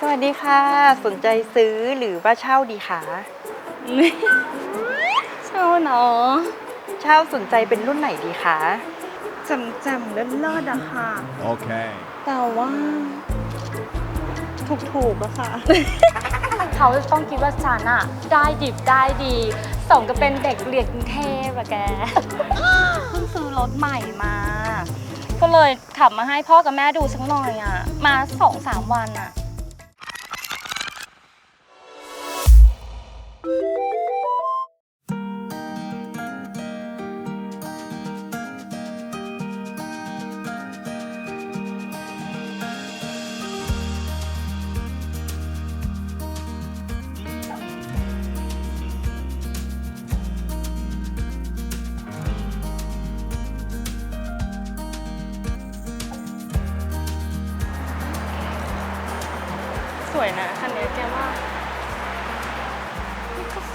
สวัสดีค่ะ สนใจซื้อหรือว่าเช่าดีคะเช่าเนาะเช่าสนใจเป็นรุ่นไหนดีคะจำจำเลิศเลิศๆอะค่ะ Okay. แต่ว่าถูกถูกๆอะค่ะ เขาจะต้องคิดว่าฉันอะได้ดิบได้ดีสมกับเป็นเด็กเรียนกรุงเทพอะแก เพิ่งซื้อรถใหม่มา ก็เลยขับมาให้พ่อกับแม่ดูสักหน่อยอะมาสองสามวันอะ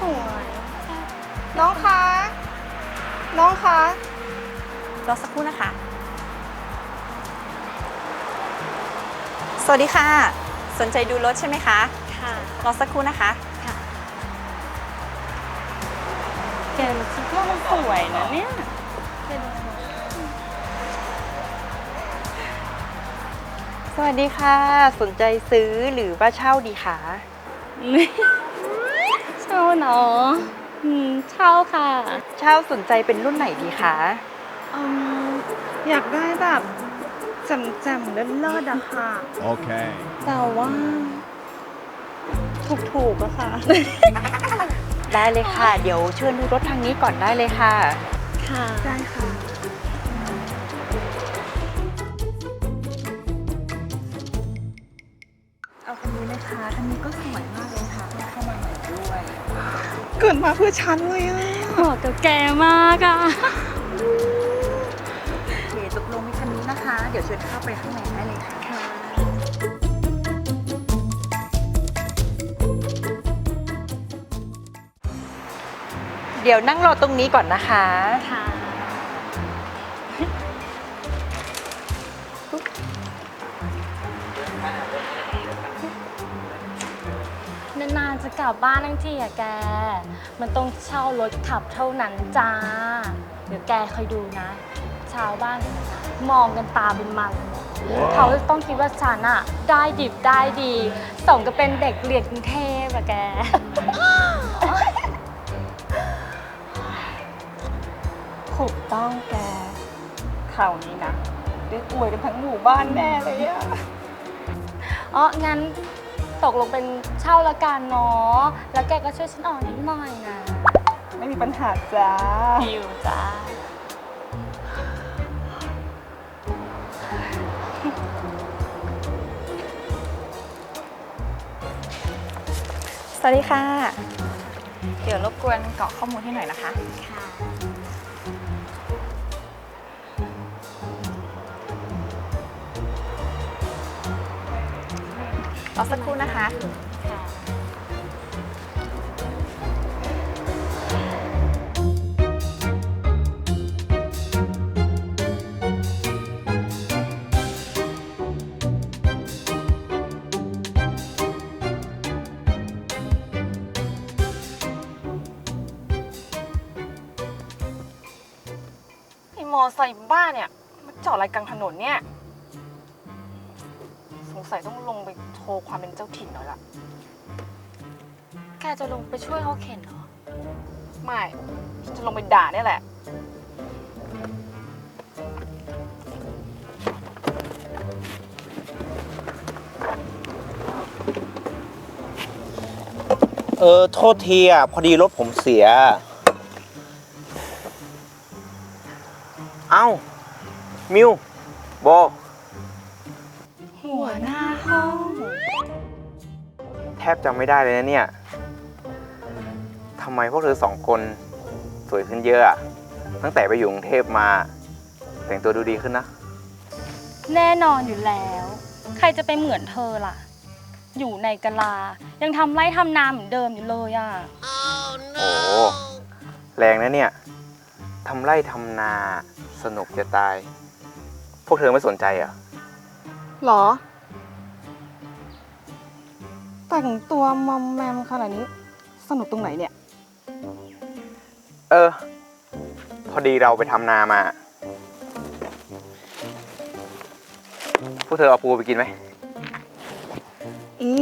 สวย น้องคะ น้องคะรอสักครู่นะคะ สวัสดีค่ะ สนใจดูรถใช่ไหมคะค่ะรอสักครู่นะคะแกคิดว่ามันสวยนะเนี่ยแกดูสิสวัสดีค่ะ สนใจซื้อหรือว่าเช่าดีคะเช่าเนาะอืมเช่าค่ะเช่าสนใจเป็นรุ่นไหนดีคะอืมอยากได้แบบจำจำเลิศเลิศๆอะค่ะ Okay. แต่ว่าถูกถูกๆอะค่ะ ได้เลยค่ะ เดี๋ยวเชิญดูรถทางนี้ก่อนได้เลยค่ะ ค่ะได้ค่ะเอาคันนี้เลยค่ะคันนี้ก็สวยมาก เกิดมาเพื่อฉันเลยอะเหมาะกับแกมากอะโอเคตกลงในคันนี้นะคะ เดี๋ยวเชิญเข้าไปข้างในได้เลยค่ะ เดี๋ยวนั่งรอตรงนี้ก่อนนะคะ ค่ะ จะกลับบ้านทั้งทีอะแก มันต้องเช่ารถขับเท่านั้นจ้า เดี๋ยวแกคอยดูนะ ชาวบ้านมองกันตาเป็นมัน เขาจะต้องคิดว่าฉันอะได้ดิบได้ดีสมกับเป็นเด็กเรียนกรุงเทพอะแก ถูกต้องแกข่าวนี้นะได้อวยกันทั้งหมู่บ้านแน่เลยอะอ๋องั้น ตกลงเป็นเช่าละกันเนาะ แล้วแกก็ช่วยฉันออกนิดหน่อยนะ ไม่มีปัญหาจ้าหิวจ้า สวัสดีค่ะ เดี๋ยวรบกวนกรอกข้อมูลให้หน่อยนะคะ ค่ะ รอสักครู่นะคะค่ะไอมอไซค์บ้าเนี่ย มันจอดอะไรกลางถนนเนี่ย งสัยต้องลงไปโชว์ความเป็นเจ้าถิ่นหน่อยละแกจะลงไปช่วยเขาเข็นเหรอ ไม่ฉันจะลงไปด่าเนี่ยแหละ เออ โทษทีอะ พอดีรถผมเสีย เอ้า มิวโบ หัวหน้าห้อง แทบจำไม่ได้เลยนะเนี่ยทำไมพวกเธอสองคนสวยขึ้นเยอะอะตั้งแต่ไปอยู่กรุงเทพมา แต่งตัวดูดีขึ้นนะ แน่นอนอยู่แล้ว ใครจะไปเหมือนเธอล่ะ อยู่ในกะลา ยังทำไร่ทำนาเหมือนเดิมอยู่เลยอะ โอ้แรงนะเนี่ยทำไร่ทำนาสนุกจะตาย พวกเธอไม่สนใจเหรอะ หรอ แต่งตัวมอมแมมขนาดนี้ สนุกตรงไหนเนี่ย เออ พอดีเราไปทำนามา พวกเธอเอาปูไปกินไหม อี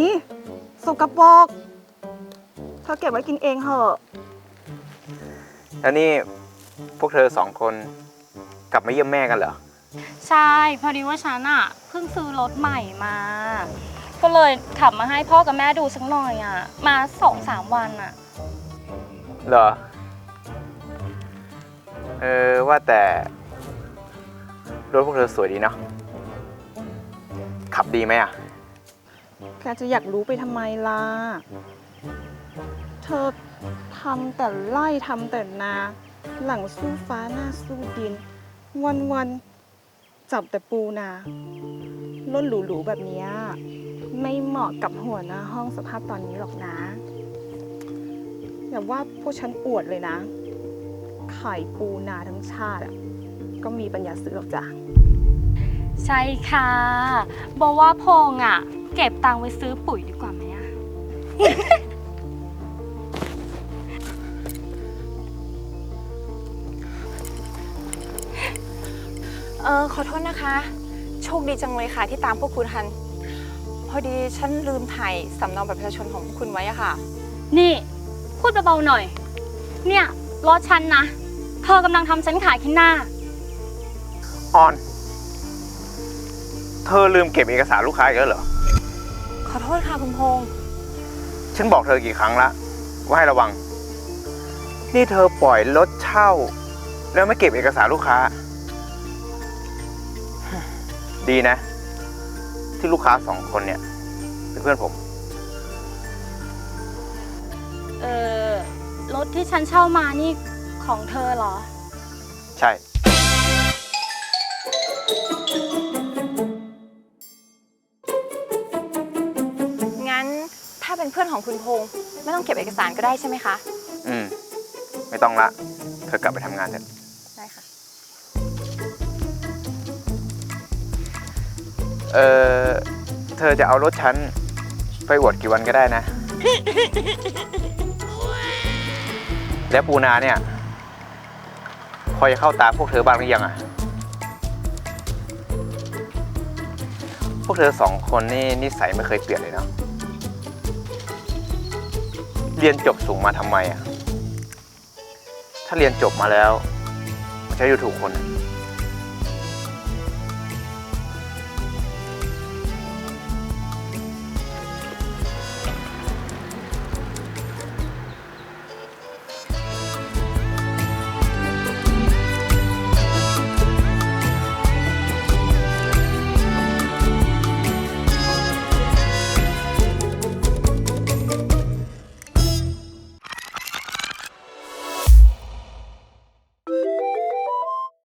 สกปรกเธอเก็บไว้กินเองเหอะแล้วนี่พวกเธอสองคนกลับมาเยี่ยมแม่กันเหรอ ใช่ พอดีว่าฉันอะ เพิ่งซื้อรถใหม่มา ก็เลยขับมาให้พ่อกับแม่ดูสักหน่อยอะมาสองสามวันอะเหรอ เออว่าแต่รถพวกเธอสวยดีเนาะ ขับดีไหมอะ แกจะอยากรู้ไปทำไมล่ะ เธอทำแต่ไล่ทำแต่นา หลังสู้ฟ้าหน้าสู้ดิน วันวันๆจับแต่ปูนา ล้นหรูๆแบบเนี้ยไม่เหมาะกับหัวหน้าห้องสภาพตอนนี้หรอกนะ อย่าว่าพวกฉันอวดเลยนะ ไข่ปูนาทั้งชาติอะก็มีปัญญาซื้อหรอกจ้ะ ใช่ค่ะ บอกว่าพงอะเก็บตังค์ไว้ซื้อปุ๋ยดีกว่าไหมอะเออขอโทษนะคะโชคดีจังเลยค่ะ ที่ตามพวกคุณทัน พอดีฉันลืมถ่ายสำเนาบัตรประชาชนของพวกคุณไว้อะค่ะ นี่ พูดเบาๆหน่อย เนี่ยรถฉันนะ เธอกำลังทำฉันขายขี้หน้า ออน เธอลืมเก็บเอกสารลูกค้าอีกแล้วเหรอ ขอโทษค่ะคุณพงษ์ฉันบอกเธอกี่ครั้งละว่าให้ระวัง นี่เธอปล่อยรถเช่า แล้วไม่เก็บเอกสารลูกค้า ดีนะ ที่ลูกค้าสองคนเนี่ย เป็นเพื่อนผม เออรถที่ฉันเช่ามานี่ของเธอเหรอ ใช่ งั้นถ้าเป็นเพื่อนของคุณพงษ์ไม่ต้องเก็บเอกสารก็ได้ใช่ไหมคะ อืม ไม่ต้องละ เธอกลับไปทำงานเถอะ ได้ค่ะ เออเธอจะเอารถฉันไปอวดกี่วันก็ได้นะ แล้วปูนาเนี่ย พอจะเข้าตาพวกเธอบ้างหรือยังอะ พวกเธอสองคนนี่นิสัยไม่เคยเปลี่ยนเลยเนาะ เรียนจบสูงมาทำไมอะ ถ้าเรียนจบมาแล้ว มันจะอยู่ถูกคนอะ